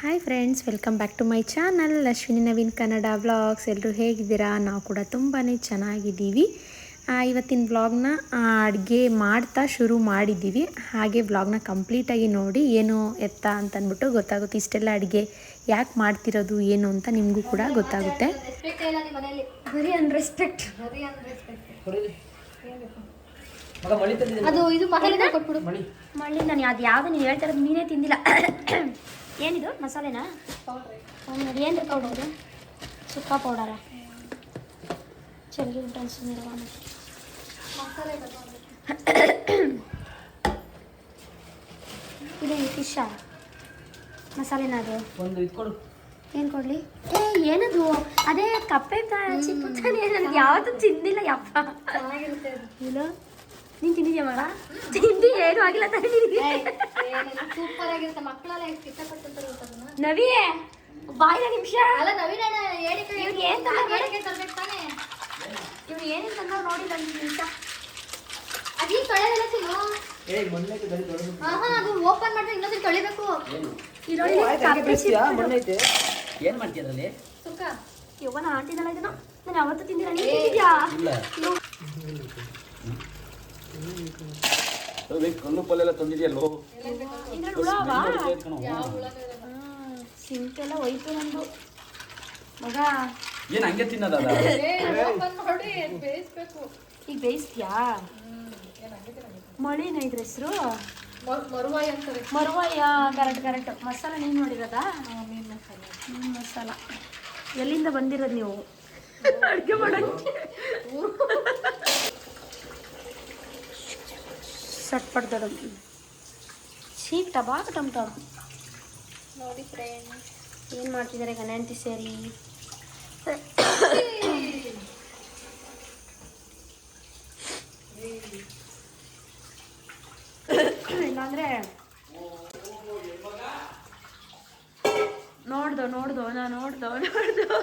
Hi friends welcome back to my channel Ashwini Naveen Kannada vlogs ಎಲ್ಲರೂ ಹೇಗಿದ್ದೀರಾ? ನಾವು ಕೂಡ ತುಂಬಾ ಚೆನ್ನಾಗಿದ್ದೀವಿ. ಆ, ಇವತ್ತಿನ ವ್ಲಾಗ್ನ ಅಡುಗೆ ಮಾಡ್ತಾ ಶುರು ಮಾಡಿದ್ದೀವಿ. ಹಾಗೆ ವ್ಲಾಗ್ನ ಕಂಪ್ಲೀಟಾಗಿ ನೋಡಿ ಏನು ಎತ್ತ ಅಂತ ಅಂದ್ಬಿಟ್ಟು ಗೊತ್ತಾಗುತ್ತೆ. ಇಷ್ಟೆಲ್ಲ ಅಡುಗೆ ಯಾಕೆ ಮಾಡ್ತಿರೋದು ಏನು ಅಂತ ನಿಮಗೂ ಕೂಡ ಗೊತ್ತಾಗುತ್ತೆ. ಅದು ಇದು ಮಗಳಿಗೆ ಕೊಟ್ಬಿಡು. ಮಳಿ ಮಳ್ಳಿ ನಾನು ಅದು ಯಾವುದು ನೀವು ಹೇಳ್ತಾ ಇರೋದು ನೀನೇ ತಿಂದಿಲ್ಲ. ಏನಿದು? ಮಸಾಲೆನಾ? ಪೌಡರ್ ಏನು ಪೌಡರ್ ಸುಕ್ಕ ಪೌಡರ ಚೆಲ್ಲಿ ಟೆನ್ಷನ್ ಮಸಾಲೆ ಇದು ಫಿಶಾ ಮಸಾಲೆನಾ ಅದು? ಒಂದು ಇದು ಕೊಡು. ಏನು ಕೊಡಲಿ? ಏ ಏನದು? ಅದೇ ಕಪ್ಪೆ ಚಿಕ್ಕ ಯಾವುದು ನನಗೆ ಯಾವತ್ತೂ ತಿಂದಿಲ್ಲ ಯಪ್ಪ. ಚೆನ್ನಾಗಿರುತ್ತೆ ಅದು. ಇಲ್ಲ? ನೀನು ತಿಂದಿದ್ಯಾ ಮಗ ತಿಂದಿ ಏನು ಆಗಿಲ್ಲ ಸೂಪರ್ ಆಗಿರುತ್ತೆ. ಮಕ್ಕಳೆಲ್ಲ ಇಷ್ಟಪಟ್ಟು ನವಿ ಬಾಯಿನ ನಿಮಿಷ. ಅಲ್ಲ ನವೀನ ಇವ್ರಿಗೆ ಏನ್ ತರ್ಬೇಕು ತಾನೇ? ಇವ್ರು ಏನೇನು ತಂದ ನೋಡಿ ನನ್ನ ನಿಮಿಷ. ಅದೀಗ ತೊಳೆದಲ್ಲ ತಿನ್ನು. ಅದು ಓಪನ್ ಮಾಡಿದ್ರೆ ಇನ್ನೊಂದು ತೊಳಿಬೇಕು. ಏನು? ಮಾಡ್ತೀಯ ಅದರಲ್ಲಿ? ಸುಕ್ಕ. ಯವ್ವ ನಾ ಆಂಟಿನಲ್ಲ ಇದನ್ನು. ನಾನು ಯಾವತ್ತೂ ತಿಂದಿಲ್ಲ. ನೀನು ತಿಂದಿದ್ಯಾ? ಕಲ್ಲು ಪಲ್ಲೆಲ್ಲ ತಂದಿದೆಯಲ್ಲೋ ಸಿಂಕೆಲ್ಲ ಹೋಯ್ತು ನಂದು ಮಗ ಏನ್ ಹಂಗೆ ತಿನ್ನದ ಈಗ ಬೇಯಿಸ್ತೀಯಾ? ಮಳಿನ ಇದ್ರ ಹೆಸರು? ಮರುವಾಯ ಕರೆಕ್ಟ್ ಕರೆಕ್ಟ್. ಮಸಾಲ ನೀನು ನೋಡಿರೋದಾ? ಮೀನ್ ಮಸಾಲ. ಎಲ್ಲಿಂದ ಬಂದಿರೋದು ನೀವು? ಅಡುಗೆ ಮಾಡೋಕ್ಕೆ. ಸಟ್ಪಡ್ದಡು ಚೀಕ್ ಟಬಾಕ ಟಮ್ ಟಮ್. ನೋಡಿ ಫ್ರೆಂಡ್. ಏನು ಮಾಡ್ತಿದ್ದಾರೆ ಗಣಂತಿ ಸೇರಿ? ಇಲ್ಲಾಂದ್ರೆ ನೋಡ್ದೋ ನೋಡ್ದೋ ನಾ ನೋಡ್ದೋ ನೋಡ್ದೋ.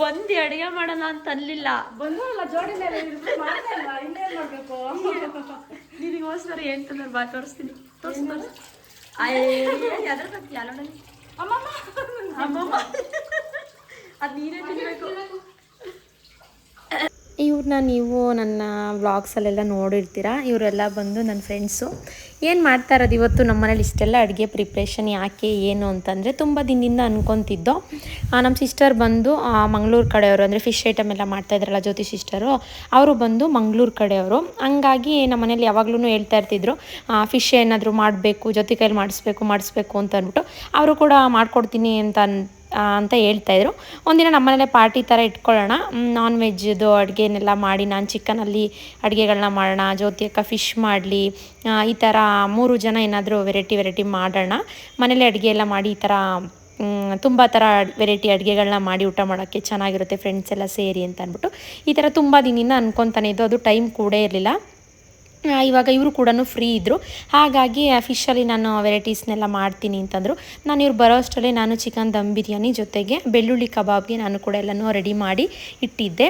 ಬಂದು ಅಡುಗೆ ಮಾಡೋಣ ಅಂತ ಅನ್ಲಿಲ್ಲ. ಬಂದ್ರಲ್ಲ ಜೋಡಿ ಮೇಲೆ ಮಾಡ್ಬೇಕು ನಿನಗೋಸ್ಕರ ಏನು ತಂದ್ರೆ ಬಾ ತೋರಿಸ್ತೀನಿ. ತೋರಿಸ್ತೀನಿ ಅದ್ರ ಬಗ್ಗೆ ಅಮ್ಮಮ್ಮ. ಅಮ್ಮಮ್ಮ. ಅದು ನೀನೇ ತಿನ್ಬೇಕು. ಇವ್ರನ್ನ ನೀವು ನನ್ನ ವ್ಲಾಗ್ಸಲ್ಲೆಲ್ಲ ನೋಡಿರ್ತೀರ? ಇವರೆಲ್ಲ ಬಂದು ನನ್ನ ಫ್ರೆಂಡ್ಸು. ಏನು ಮಾಡ್ತಾ ಇರೋದು ಇವತ್ತು ನಮ್ಮ ಮನೇಲಿ ಇಷ್ಟೆಲ್ಲ ಅಡುಗೆ ಪ್ರಿಪ್ರೇಷನ್ ಯಾಕೆ, ಏನು ಅಂತಂದರೆ ತುಂಬ ದಿನದಿಂದ ಅನ್ಕೊತಿದ್ದೋ ನಮ್ಮ ಸಿಸ್ಟರ್ ಬಂದು ಮಂಗಳೂರು ಕಡೆಯವರು, ಅಂದರೆ ಫಿಶ್ ಐಟಮ್ ಎಲ್ಲ ಮಾಡ್ತಾಯಿದ್ರಲ್ಲ ಜ್ಯೋತಿ ಸಿಸ್ಟರು, ಅವರು ಬಂದು ಮಂಗಳೂರು ಕಡೆಯವರು. ಹಂಗಾಗಿ ನಮ್ಮ ಮನೇಲಿ ಯಾವಾಗಲೂ ಹೇಳ್ತಾ ಇರ್ತಿದ್ರು ಫಿಶ್ ಏನಾದರೂ ಮಾಡಬೇಕು, ಜೊತೆ ಕೈಲಿ ಮಾಡಿಸ್ಬೇಕು ಮಾಡಿಸ್ಬೇಕು ಅಂತ ಅಂದ್ಬಿಟ್ಟು, ಅವರು ಕೂಡ ಮಾಡ್ಕೊಡ್ತೀನಿ ಅಂತ ಅಂತ ಹೇಳ್ತಾಯಿದ್ರು ಒಂದಿನ ನಮ್ಮನೇಲೆ ಪಾರ್ಟಿ ಥರ ಇಟ್ಕೊಳ್ಳೋಣ. ನಾನ್ ವೆಜ್ದು ಅಡುಗೆನೆಲ್ಲ ಮಾಡಿ, ನಾನು ಚಿಕನಲ್ಲಿ ಅಡುಗೆಗಳನ್ನ ಮಾಡೋಣ ಜ್ಯೋತಿ ಅಕ್ಕ ಫಿಶ್ ಮಾಡಲಿ ಈ ಥರ ಮೂರು ಜನ ಏನಾದರೂ ವೆರೈಟಿ ವೆರೈಟಿ ಮಾಡೋಣ. ಮನೇಲಿ ಅಡುಗೆ ಎಲ್ಲ ಮಾಡಿ, ಈ ಥರ ತುಂಬ ಥರ ವೆರೈಟಿ ಅಡುಗೆಗಳನ್ನ ಮಾಡಿ ಊಟ ಮಾಡೋಕ್ಕೆ ಚೆನ್ನಾಗಿರುತ್ತೆ ಫ್ರೆಂಡ್ಸ್ ಎಲ್ಲ ಸೇರಿ ಅಂತ ಅಂದ್ಬಿಟ್ಟು. ಈ ಥರ ತುಂಬ ದಿನ ಅನ್ಕೊತಾನೆ ಇದ್ದು, ಅದು ಟೈಮ್ ಕೂಡ ಇರಲಿಲ್ಲ. ಇವಾಗ ಇವರು ಕೂಡ ಫ್ರೀ ಇದ್ದರು ಹಾಗಾಗಿ ಫಿಶಲ್ಲಿ ನಾನು ವೆರೈಟೀಸ್ನೆಲ್ಲ ಮಾಡ್ತೀನಿ ಅಂತಂದರು. ನಾನು ಇವ್ರು ಬರೋ ಅಷ್ಟರಲ್ಲಿ ನಾನು ಚಿಕನ್ ದಮ್ ಬಿರಿಯಾನಿ ಜೊತೆಗೆ ಬೆಳ್ಳುಳ್ಳಿ ಕಬಾಬ್ಗೆ ನಾನು ಕೂಡ ಎಲ್ಲನೂ ರೆಡಿ ಮಾಡಿ ಇಟ್ಟಿದ್ದೆ.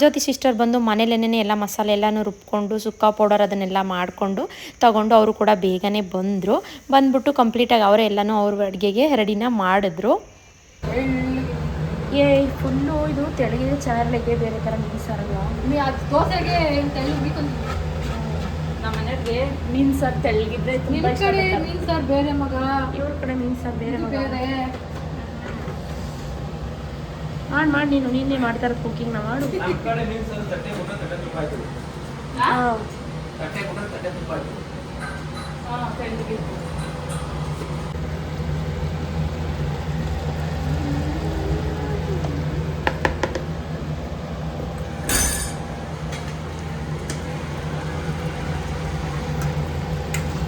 ಜ್ಯೋತಿ ಸಿಸ್ಟರ್ ಬಂದು ಮನೇಲೇನೇ ಎಲ್ಲ ಮಸಾಲೆ ಎಲ್ಲನೂ ರುಬ್ಕೊಂಡು ಸುಕ್ಕ ಪೌಡರ್ ಅದನ್ನೆಲ್ಲ ಮಾಡಿಕೊಂಡು ತಗೊಂಡು ಅವರು ಕೂಡ ಬೇಗನೆ ಬಂದರು. ಬಂದ್ಬಿಟ್ಟು ಕಂಪ್ಲೀಟಾಗಿ ಅವರೇ ಎಲ್ಲನೂ ಅವ್ರ ಅಡುಗೆಗೆ ರೆಡಿನ ಮಾಡಿದ್ರು. ಏ ಫುಲ್ಲು ಇದು ತೆಳಗಿದೆ ಚೆನ್ನಾಗಿ ಬೇರೆ ಥರ ಮೀಸಾರಲ್ಲ ದೋಸೆಗೆ ತೆಳ್ಳಗೆ ನಮ್ಮ ಮನೆಯವ್ರಿಗೆ ಮೀನು ಸಾರು ತೆಳಗಿದ್ರೆ ನಿಮ್ ಕಡೆ ಮೀನ್ ಸಾರ್ ಬೇರೆ ಮಗ? ಇವ್ರ ಕಡೆ ಮೀನ್ ಸಾರ್ ಬೇರೆ ಮಗ. ಬೇರೆ. ಮಾಡಿ ಮಾಡಿ ನೀನು ನೀನೇ ಮಾಡ್ತಾರೆ ಮಾಡು. ಕಡೆ ಮೀನು ಸಾರು ತಟ್ಟೆ ತಟ್ಟೆ ತುಪ್ಪ ಆಯ್ತು ಹಾಂ ತಟ್ಟೆ ಕೊಟ್ಟರೆ ತಟ್ಟೆ ತುಪ್ಪ ಆಯ್ತು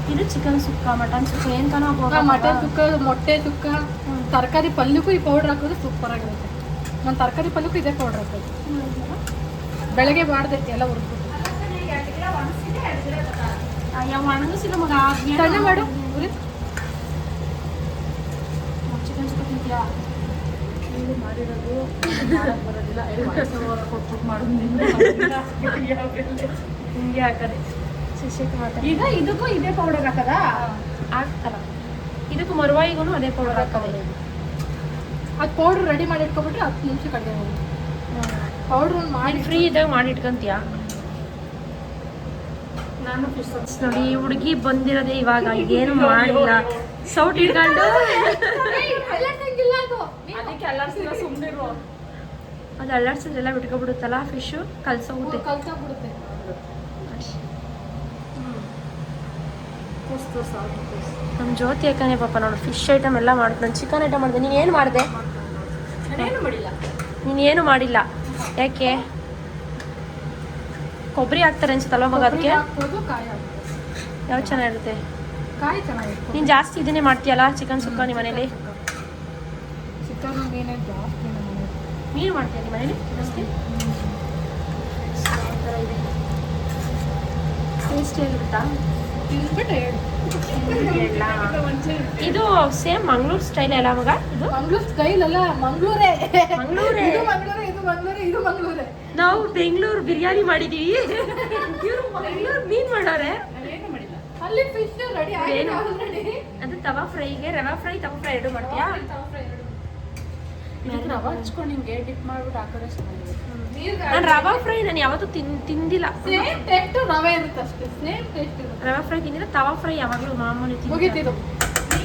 ಇದು ಚಿಕನ್ ಸುಕ್ಕ ಮಟನ್ ಸುಕ್ಕ ಏನು ಮಟನ್ ಸುಕ್ಕ ಮೊಟ್ಟೆ ಸುಕ್ಕ ತರಕಾರಿ ಪಲ್ಯಕ್ಕೂ ಈ ಪೌಡರ್ ಹಾಕಿದ್ರೆ ಸೂಪರ್ ಆಗಿರುತ್ತೆ. ನಾನು ತರಕಾರಿ ಪಲ್ಯಕ್ಕೂ ಇದೇ ಪೌಡರ್ ಹಾಕೋದು. ಬೆಳಗ್ಗೆ ಮಾಡ್ದೈತಿ ಎಲ್ಲ ಹುಡುಗರು ಮಾಡು. ಉರಿ. ಚಿಕನ್ ಸುಕ್ಕ ತಿಂತೀಯಾ? ಇದು ಮಾಡಿರೋದು? ಬರೋದಿಲ್ಲ. ಕೊಟ್ಬಿಟ್ಟು ಮಾಡೋದು ಹಿಂಗೆ ಹಾಕದೆ. ಈಗ ಇದಕ್ಕೂ ಇದೇ ಪೌಡರ್ ಹಾಕದ? ಹಾಕ್ತಾರ ಇದಕ್ಕೂ ಮರವಾಯಿಗೂ ಅದೇ ಪೌಡರ್ ಹಾಕೋದು. ಅದು ಪೌಡ್ರ್ ರೆಡಿ ಮಾಡಿ ಇಟ್ಕೊಬಿಟ್ರೆ ಹತ್ತು ನಿಮಿಷ ಕಡಿಮೆ ಹೋಗುತ್ತೆ ಪೌಡ್ರ್ ಒಂದು ಮಾಡಿ ಫ್ರೀ ಇದ್ದಾಗ ಮಾಡಿ ಇಟ್ಕೊಂತೀಯ? ನಾನು ನೋಡಿ ಈ ಹುಡುಗಿ ಬಂದಿರೋದೇ ಇವಾಗ. ಏನು ಮಾಡಿಲ್ಲ. ಸೌಟ್ ಇಟ್ಕೊಂಡು. ಅದು. ಅಲ್ಲಾಡ್ಸಿದ್ರೆಲ್ಲ ಬಿಟ್ಕೊಬಿಡುತ್ತಲ್ಲ ಫಿಶು ಕಲ್ಸೋಗುತ್ತೆ. ಕಲ್ಸಾಗ್ಬಿಡುತ್ತೆ. ನಮ್ಮ ಜ್ಯೋತಿ ಯಾಕನೆ ಪಾಪ ನೋಡು ಫಿಶ್ ಐಟಮ್ ಎಲ್ಲ ಮಾಡ್ದು ನಾನು ಚಿಕನ್ ಐಟಮ್ ಮಾಡಿದೆ. ನೀನು ಏನು ಮಾಡಿದೆ? ನಾನೇನು ಮಾಡಿಲ್ಲ. ನೀನು ಏನು ಮಾಡಿಲ್ಲ? ಯಾಕೆ? ಕೊಬ್ಬರಿ ಹಾಕ್ತಾರೆ ಅನ್ಸುತ್ತಲ್ವ ಮಗ ಅದಕ್ಕೆ? ಯಾವ ಚೆನ್ನಾಗಿರುತ್ತೆ? ನೀನು ಜಾಸ್ತಿ ಇದನ್ನೇ ಮಾಡ್ತೀಯಲ್ಲ ಚಿಕನ್ ಸುಕ್ಕ ನಿಮ್ಮ ಮನೇಲಿ. ಮೀನು ಮಾಡ್ತೀಯ ನಿಮ್ಮ ಮನೇಲಿ? ಜಾಸ್ತಿ? ಟೇಸ್ಟಿ ಆಗಿರುತ್ತಾ? ಇದು ಸೇಮ್ ಮಂಗ್ಳೂರ್ ಸ್ಟೈಲ್ ಅಲ್ಲ ಮಗ ಇದು? ಮಂಗ್ಳೂರ್ ಸ್ಟೈಲ್ ಅಲ್ಲ ಮಂಗ್ಳೂರೇ ಮಂಗ್ಳೂರೇ ಇದು ಮಂಗ್ಳೂರೇ ಇದು ಮಂಗ್ಳೂರೇ ಇದು ಮಂಗ್ಳೂರೇ ನಾವು ಬೆಂಗಳೂರು ಬಿರಿಯಾನಿ ಮಾಡಿದೀವಿ. ಇವರು ಮಂಗ್ಳೂರ್ ಮೀನ್ ಮಾಡೋರೆ. ಅಲ್ಲಿ ಫಿಶ್ ರೆಡಿ? ಆಗಿದೆ ಅದು ತವಾ ಫ್ರೈಗೆ ರವಾ ಫ್ರೈ ತವಾ ಫ್ರೈ ಎರಡು ಮಾಡ್ತೀಯಾ? ರವ ಹಚ್ಕೊಂಡು ಹಿಂಗೆ ಡಿಪ್ ಮಾಡ್ಬಿಟ್ಟು ಆ ಕಡೆ ನಾನು ರವಾ ಫ್ರೈ ನಾನು ಯಾವತ್ತೂ ತಿನ್ ತಿಂದಿಲ್ಲ. ಸೇಮ್ ಟೇಸ್ಟ್ ರವೆ ಇರುತ್ತೆ ಅಷ್ಟೇ ಸೇಮ್ ಟೇಸ್ಟ್ ಇರುತ್ತೆ. ರವಾ ಫ್ರೈ ತಿಂದಿಲ್ಲ ತವಾ ಫ್ರೈ ಯಾವಾಗಲೂ ಮಾಮೂಲಿ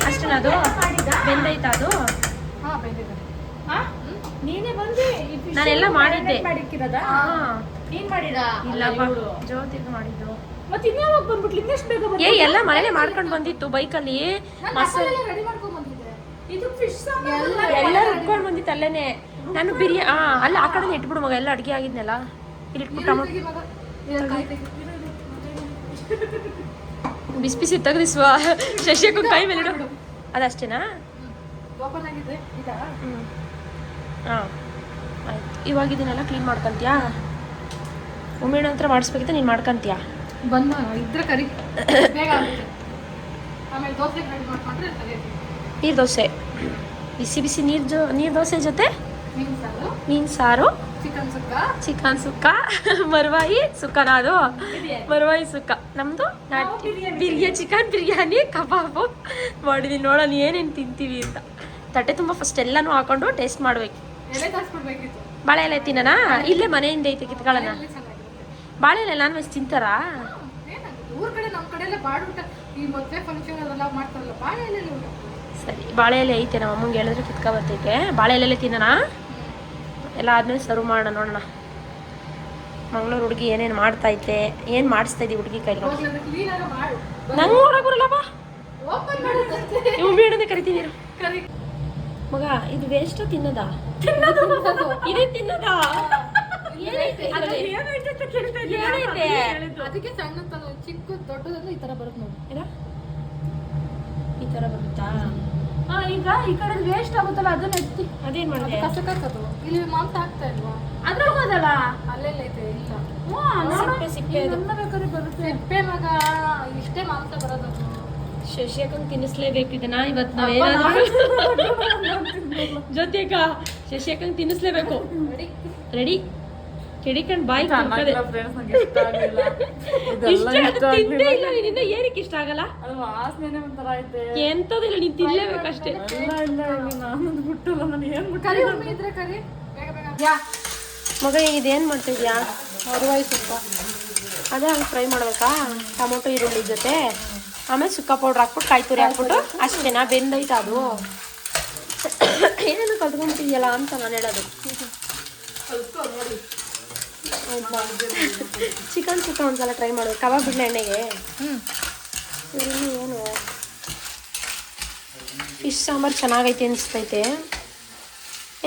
ಅಷ್ಟೇ ಅದು? ಬೆಂದೈತ ಅದು? ಹಾ ಬೆಂದಿದೆ. ನೀನೇ ಬಂದು ನಾನೆಲ್ಲ ಮಾಡಿದ್ದೆ. ನೀನ್ ಮಾಡಿರಾ ಇಲ್ಲಪ್ಪ ಜ್ಯೋತಿಗೆ ಮಾಡಿದ್ದು. ಮತ್ತೆ ಇನ್ಯಾವಾಗ ಬಂದ್ಬಿಟ್ಲಿ? ಇನ್ನೆಷ್ಟು ಬೇಗ ಏ ಎಲ್ಲ ಮನೇಲೆ ಮಾಡ್ಕೊಂಡು ಬಂದಿತ್ತು ಬೈಕಲ್ಲಿ ಮಸಾಲೆ ರೆಡಿ ಮಾಡ್ಕೊಂಡ್ ಇದು ಫಿಶ್ ಎಲ್ಲ ರುಬ್ಕೊಂಡು ಬಂದಿತ್ತು ಅಲ್ಲೇನೆ. ನಾನು ಬಿರಿಯಾ ಹಾ ಅಲ್ಲ ಆ ಕಡೆ ಇಟ್ಬಿಡು ಮಗ ಎಲ್ಲ ಅಡುಗೆ ಆಗಿದ್ನಲ್ಲ. ಇಲ್ಲಿ ಇಟ್ಬಿಟ್ಟು ಟೊಮೊಟೊ. ಬಿಸಿ ಬಿಸಿ ತೆಗೆದಿಸುವ. ಶಶಿಯಕ್ಕೂ ಕೈ ಮೇಲೆ ಇಡು ಅದಷ್ಟೇನಾ? ಹಾಂ ಆಯ್ತು. ಇವಾಗ ಇದನ್ನೆಲ್ಲ ಕ್ಲೀನ್ ಮಾಡ್ಕೊಂತೀಯಾ? ಉಮೇಣ ಹತ್ರ ಮಾಡಿಸ್ಬೇಕಿತ್ತು ನೀನು ಮಾಡ್ಕೊಂತೀಯಾ? ಬಂದ ಇದ್ರೆ ಕರಿ. ಆಮೇಲೆ ದೋಸೆ ಮಾಡ್ಕೊಂಡ್ರೆ ನೀರು ದೋಸೆ. ಬಿಸಿ ಬಿಸಿ ನೀರು ಜೊ ನೀರು ದೋಸೆ ಜೊತೆ? ಮೀನು ಸಾರು. ಚಿಕನ್ ಸುಕ್ಕ. ಚಿಕನ್ ಸುಕ್ಕ. ಮರವಾಯಿ ಸುಕ್ಕನ ಅದು ಮರವಾಯಿ ಸುಕ್ಕ. ನಮ್ಮದು ಬಿರಿಯಾನಿ. ಚಿಕನ್ ಬಿರಿಯಾನಿ ಕಬಾಬು. ಮಾಡಿದೀನಿ ನೋಡೋಣ ಏನೇನು ತಿಂತೀವಿ ಅಂತ. ತಟ್ಟೆ ತುಂಬ ಫಸ್ಟ್ ಎಲ್ಲನೂ ಹಾಕೊಂಡು ಟೇಸ್ಟ್ ಮಾಡ್ಬೇಕು. ಎಲೆ ಬಾಳೆ ಎಲೆ ತಿನ್ನೋಣ ಇಲ್ಲೇ ಮನೆಯಿಂದ ಐತೆ ಕಿತ್ಕೊಳ್ಳೋಣ. ಎಲೆ ಬಾಳೆ ಎಲೆ ನಾನ್ ವೆಜ್ ತಿಂತಾರಾ? ಊರ್ ಕಡೆ ನಮ್ಮ ಕಡೆ ಎಲ್ಲ ಈ ಮದುವೆ ಫಂಕ್ಷನ್ ಅದೆಲ್ಲ ಮಾಡ್ತಾರಲ್ಲ ಬಾಳೆ ಊಟ ಸರಿ ಬಾಳೆ ಎಲೆ ಐತೆ ನಮ್ಮ ಅಮ್ಮಂಗೆ ಹೇಳಿದ್ರೆ ಕಿತ್ಕೊ ಬರ್ತೈತೆ. ಬಾಳೆ ಎಲೆಲೆ ತಿನ್ನೋಣ? ಎಲ್ಲ ಆದ್ಮೇಲೆ ಸರ್ವ್ ಮಾಡೋಣ ನೋಡೋಣ. ಮಂಗಳೂರು ಹುಡುಗಿ ಏನೇನು ಮಾಡ್ತೈತೆ ಏನು ಮಾಡಿಸ್ತಾ ಇದ್ದೀವಿ ಹುಡುಗಿ ಮಾಡು. ನಂಗೆ ನೋಡಕ್ ಬರಲ್ಲಪ್ಪ ಕರಿತೀನಿ ಮಗ ಇದು ವೇಸ್ಟ್ ತಿನ್ನದ? ಇದೇ ತಿನ್ನದ? ಅದಕ್ಕೆ ಸಣ್ಣ ಚಿಕ್ಕ ಈ ತರ ಬರುತ್ತೆ ನೋಡಿ. ಏನ? ಈ ತರ ಬರುತ್ತಾ? ಹಾ ಈಗ ಈ ಕಡೆ ವೇಸ್ಟ್ ಆಗುತ್ತಲ್ಲ ಅದನ್ನ ಎತ್ತಿ. ಅದೇನ್ ಅದು ಮಾಡಿದೆ ಕಸ ಕಸದು. ಇಲ್ಲಿ ಮಾಂಸ ಆಗ್ತಾ ಇಲ್ವಾ? ಅದ್ರೊಳಗೆ ಅದಲ್ಲ? ಅಲ್ಲೆಲ್ಲ ಐತೆ ಇಲ್ಲ. ಸಿಪ್ಪೆ ಸಿಪ್ಪೆ ಬೇಕಾದ್ರೆ ಬರುತ್ತೆ. ಸಿಪ್ಪೆ ಮಗ ಇಷ್ಟೇ ಮಾಂಸ ಬರೋದು ಶಶಿಯಕ್ಕಂಗೆ ತಿನ್ನಿಸ್ಲೇಬೇಕು ಇದನ್ನ. ಇವತ್ತು ನಾವೇನಾದ್ರೂ ಜೊತೆಗ ಶಶಿಯಕ್ಕಂಗೆ ತಿನ್ನಿಸ್ಲೇಬೇಕು. ರೆಡಿ. ರೆಡಿ? ಕೆಡಿಕಂಡ್ ಬಾಯಿ ತಿಂದೇ ಇಲ್ಲ ನೀನ್ ಇನ್ನ ಏನಕ್ಕೆ ಇಷ್ಟ ಆಗಲ್ಲ? ಎಂತದಿಲ್ಲ ನೀನ್ ತಿನ್ಲೇಬೇಕಷ್ಟೇ ಇಲ್ಲ ಇಲ್ಲ ಇಲ್ಲ ನಾನು ಬಿಟ್ಟಲ್ಲ ನಾನು ಏನ್ ಕರಿ ಇದ್ರೆ ಕರಿ. ಬೇಗ ಬೇಗ. ಯಾ. ಮಗ ಇದೇನ್ ಮಾಡ್ತಿದ್ಯಾ? ಮರುವಾಯ್ ಸುಕ್ಕ. ಅದೇ ಹಂಗೆ ಫ್ರೈ ಮಾಡ್ಬೇಕಾ? ಟೊಮೊಟೊ ಈರುಳ್ಳಿ ಜೊತೆ. ಆಮೇಲೆ ಸುಕ್ಕ ಪೌಡ್ರ್ ಹಾಕ್ಬಿಟ್ಟು ಕಾಯಿ ತುರಿ ಹಾಕ್ಬಿಟ್ಟು ಅಷ್ಟೇನಾ? ಬೆಂದೈತ ಅದು. ಏನೇನು ಕಲ್ತ್ಕೊಂಡ್ಬಿಟ್ಟಿದ್ಯಲ್ಲ ಅಂತ ನಾನು ಹೇಳೋದು. ಚಿಕನ್ ಸುಕ್ಕ ಒಂದ್ಸಲ ಟ್ರೈ ಮಾಡೋದು ಕಬಾಬ್ ಬಿಡ್ಲ ಎಣ್ಣೆಗೆ? ಇಲ್ಲಿ ಏನು? ಫಿಶ್ ಸಾಂಬಾರು ಚೆನ್ನಾಗೈತೆ ಅನಿಸ್ತೈತೆ.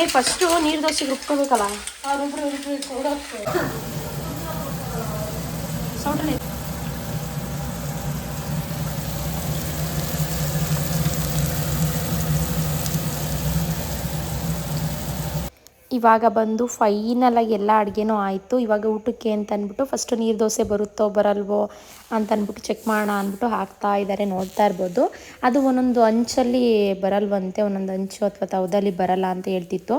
ಏ ಫಸ್ಟು ನೀರು ದೋಸೆಗೆ ರುಬ್ಕೋಬೇಕಲ್ಲ? ಅವ್ರೊಬ್ರು ಇವಾಗ ಬಂದು ಫೈನಲಾಗಿ ಎಲ್ಲ ಅಡುಗೆನೂ ಆಯಿತು. ಇವಾಗ ಊಟಕ್ಕೆ ಅಂತ ಅಂದ್ಬಿಟ್ಟು ಫಸ್ಟು ನೀರು ದೋಸೆ ಬರುತ್ತೋ ಬರಲ್ವೋ ಅಂತ ಅಂದ್ಬಿಟ್ಟು ಚೆಕ್ ಮಾಡೋಣ ಅಂದ್ಬಿಟ್ಟು ಹಾಕ್ತಾ ಇದ್ದಾರೆ ನೋಡ್ತಾ ಇರ್ಬೋದು. ಅದು ಒಂದೊಂದು ಅಂಚಲ್ಲಿ ಬರಲ್ವಂತೆ, ಒಂದೊಂದು ಅಂಚು ಅಥವಾ ತವದಲ್ಲಿ ಬರಲ್ಲ ಅಂತ ಹೇಳ್ತಿತ್ತು.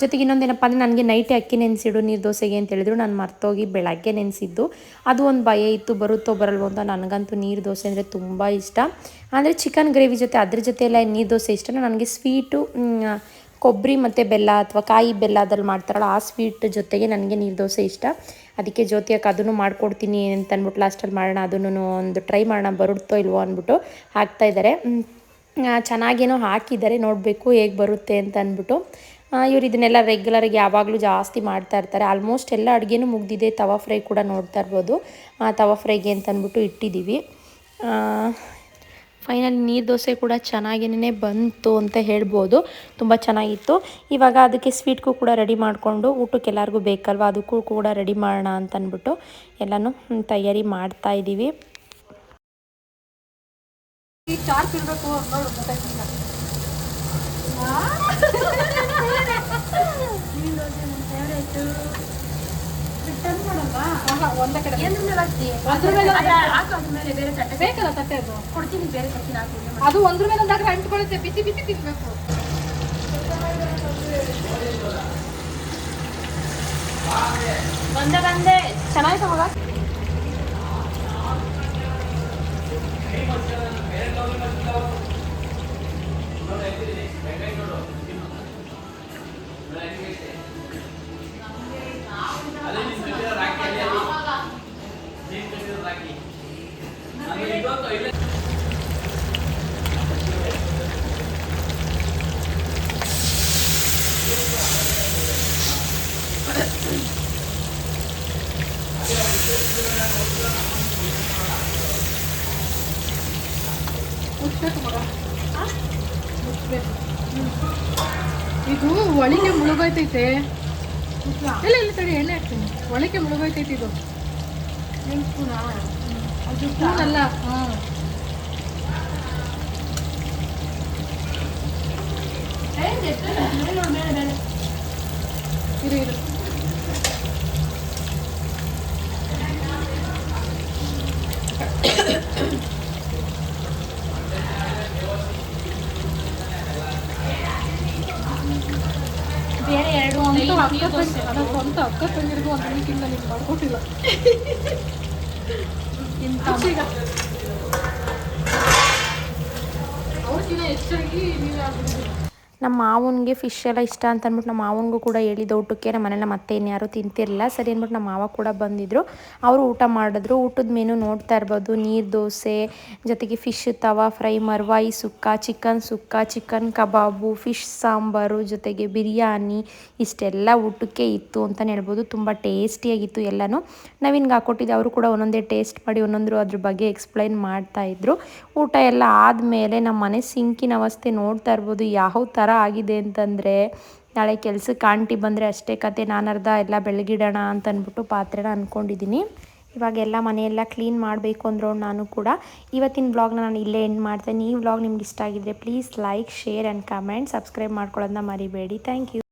ಜೊತೆಗೆ ಜೊತೆಗೆ ಇನ್ನೊಂದೇನಪ್ಪ ಅಂದರೆ ನನಗೆ ನೈಟೇ ಅಕ್ಕಿ ನೆನೆಸಿಡು, ನೀರು ದೋಸೆಗೆ ಅಂತ ಹೇಳಿದ್ರು, ನಾನು ಮರ್ತೋಗಿ ಬೆಳಗ್ಗೆ ನೆನೆಸಿದ್ದು. ಅದು ಒಂದು ಭಯ ಇತ್ತು, ಬರುತ್ತೋ ಬರಲ್ವೋ ಅಂತ ನನಗಂತೂ ನೀರು ದೋಸೆ ಅಂದರೆ ತುಂಬ ಇಷ್ಟ. ಅಂದರೆ ಚಿಕನ್ ಗ್ರೇವಿ ಜೊತೆ, ಅದ್ರ ಜೊತೆ ಎಲ್ಲ ನೀರು ದೋಸೆ ಇಷ್ಟ ನನಗೆ ಸ್ವೀಟು ಕೊಬ್ಬರಿ ಮತ್ತು ಬೆಲ್ಲ ಅಥವಾ ಕಾಯಿ ಬೆಲ್ಲದಲ್ಲಿ ಮಾಡ್ತಾರಲ್ಲ, ಆ ಸ್ವೀಟ್ ಜೊತೆಗೆ ನನಗೆ ನೀರು ದೋಸೆ ಇಷ್ಟ. ಅದಕ್ಕೆ ಜ್ಯೋತಿಯಕ್ಕೆ ಅದನ್ನು ಮಾಡ್ಕೊಡ್ತೀನಿ ಅಂತ ಅಂದ್ಬಿಟ್ಟು ಲಾಸ್ಟಲ್ಲಿ ಮಾಡೋಣ ಅದನ್ನು ಒಂದು ಟ್ರೈ ಮಾಡೋಣ, ಬರುತ್ತೋ ಇಲ್ವೋ ಅಂದ್ಬಿಟ್ಟು ಹಾಕ್ತಾಯಿದ್ದಾರೆ ಚೆನ್ನಾಗೇನೋ ಹಾಕಿದ್ದಾರೆ, ನೋಡಬೇಕು ಹೇಗೆ ಬರುತ್ತೆ ಅಂತ ಅಂದ್ಬಿಟ್ಟು. ಇವ್ರು ಇದನ್ನೆಲ್ಲ ರೆಗ್ಯುಲರಾಗಿ ಯಾವಾಗಲೂ ಜಾಸ್ತಿ ಮಾಡ್ತಾ ಇರ್ತಾರೆ. ಆಲ್ಮೋಸ್ಟ್ ಎಲ್ಲ ಅಡುಗೆನೂ ಮುಗ್ದಿದೆ, ತವಾ ಫ್ರೈ ಕೂಡ ನೋಡ್ತಾ ಇರ್ಬೋದು. ತವಾ ಫ್ರೈಗೆ ಅಂತ ಅಂದ್ಬಿಟ್ಟು ಇಟ್ಟಿದ್ದೀವಿ. ಫೈನಲ್ ನೀರು ದೋಸೆ ಕೂಡ ಚೆನ್ನಾಗಿನೇ ಬಂತು ಅಂತ ಹೇಳ್ಬೋದು. ತುಂಬ ಚೆನ್ನಾಗಿತ್ತು. ಇವಾಗ ಅದಕ್ಕೆ ಸ್ವೀಟ್ಗೂ ಕೂಡ ರೆಡಿ ಮಾಡಿಕೊಂಡು ಊಟಕ್ಕೆ ಎಲ್ಲರಿಗೂ ಬೇಕಲ್ವ? ಅದಕ್ಕೂ ಕೂಡ ರೆಡಿ ಮಾಡೋಣ ಅಂತ ಅಂದ್ಬಿಟ್ಟು ಎಲ್ಲನೂ ತಯಾರಿ ಮಾಡ್ತಾ ಇದ್ದೀವಿ ಈ ಚಾರ್ಜ್ ಕಡೆ ನೋಡು ಮೇಲೆ ಈಗ. ಆಹಾ, ಮೇಲೆ ಕಡೆ ಅದ್ರ ಮೇಲೆ ಬೇಕಲ್ಲ ತಟ್ಟೆ ಅದು? ಕೊಡ್ತೀನಿ ಬೇರೆ ತಟ್ಟೆ ಹಾಕಿ ಅದು ಒಂದ್ರ ಮೇಲೆ ಒಂದಾಗ್ರೆ ಅಂಟ್ಕೊಳ್ಳುತ್ತೆ ಬಿಸಿ ಬಿಸಿ ತಿನ್ಬೇಕು. ಬಂದೆ ಬಂದೆ. ಚೆನ್ನಾಗಿ ಮಗ? ಇದು ಒಳಿಗೆ ಮುಳುಗೋಯ್ತೈತೆ. ಇಲ್ಲ. ಇಲ್ಲ ತಡಿ ಎಣ್ಣೆ ಹಾಕ್ತೀನಿ. ಒಳಿಗೆ ಮುಳುಗೋಯ್ತೈತೆ ಇದು. ಅದು ಸ್ಪೂನ್ ಅಲ್ಲ ಹಾಂ. ಇರು ಇರು. ನನ್ನ ಸ್ವಂತ ಅಕ್ಕ ತಂಗಿರಿಗೂ ಒಂದು ವೀಕಿಂದ ನಿಮ್ಗೆ ಮಾಡ್ಕೊಟ್ಟಿಲ್ಲ. ಈಗ ಅವ್ರಿಗಿನ್ನ ಹೆಚ್ಚಾಗಿ ನೀವೇ ಆಗ್ಬಿಟ್ಟಿದ್ದೀರಿ ನಮ್ಮ ಮಾವನಿಗೆ ಫಿಶ್ ಎಲ್ಲ ಇಷ್ಟ ಅಂತ ಅಂದ್ಬಿಟ್ಟು ನಮ್ಮ ಮಾವನಿಗೂ ಕೂಡ ಹೇಳಿದ ಊಟಕ್ಕೆ. ನಮ್ಮ ಮನೇಲಿ ಮತ್ತೆ ಇನ್ಯಾರು ತಿಂತಿರಲಿಲ್ಲ. ಸರಿ ಅಂದ್ಬಿಟ್ಟು ನಮ್ಮ ಮಾವ ಕೂಡ ಬಂದಿದ್ದರು ಅವರು ಊಟ ಮಾಡಿದ್ರು. ಊಟದ ಮೆನು ನೋಡ್ತಾ ಇರ್ಬೋದು. ನೀರು ದೋಸೆ, ಜೊತೆಗೆ ಫಿಶ್ ತವಾ fry ಮರ್ವಾಯಿ sukka chicken sukka chicken kebab fish sambar, ಜೊತೆಗೆ ಬಿರಿಯಾನಿ ಇಷ್ಟೆಲ್ಲ ಊಟಕ್ಕೆ ಇತ್ತು ಅಂತಲೇ ಹೇಳ್ಬೋದು. ತುಂಬ ಟೇಸ್ಟಿಯಾಗಿತ್ತು ಎಲ್ಲನೂ. ನಾವಿನ್ಗೆ ಹಾಕೊಟ್ಟಿದ್ದು ಅವರು ಕೂಡ ಒಂದೊಂದೇ ಟೇಸ್ಟ್ ಮಾಡಿ ಒಂದೊಂದು ಅದ್ರ ಬಗ್ಗೆ ಎಕ್ಸ್ಪ್ಲೈನ್ ಮಾಡ್ತಾ ಇದ್ರು. ಊಟ ಎಲ್ಲ ಆದಮೇಲೆ ನಮ್ಮ ಮನೆ ಸಿಂಕಿನ ಅವಸ್ಥೆ ನೋಡ್ತಾ ಇರ್ಬೋದು. ಯಾವ ಥರ ಆಗಿದೆ ಅಂತಂದರೆ, ನಾಳೆ ಕೆಲ್ಸಕ್ಕೆ ಆಂಟಿ ಬಂದರೆ ಅಷ್ಟೇ ಕತೆ, ನಾನು ಅರ್ಧ ಎಲ್ಲ ಬೆಳಗಿಡೋಣ ಅಂತ ಅಂದ್ಬಿಟ್ಟು ಪಾತ್ರೆನ ಅಂದ್ಕೊಂಡಿದ್ದೀನಿ ಇವಾಗ ಎಲ್ಲ ಮನೆಯೆಲ್ಲ ಕ್ಲೀನ್ ಮಾಡಬೇಕು ಅಂದ್ರು ನಾನು ಕೂಡ. ಇವತ್ತಿನ ವ್ಲಾಗ್ನ ನಾನು ಇಲ್ಲೇ ಎಂಡ್ ಮಾಡ್ತೇನೆ. ಈ ವ್ಲಾಗ್ ನಿಮ್ಗೆ ಇಷ್ಟ ಆಗಿದ್ರೆ please like share and comment subscribe ಮಾಡ್ಕೊಳ್ಳೋದನ್ನ ಮರಿಬೇಡಿ. Thank you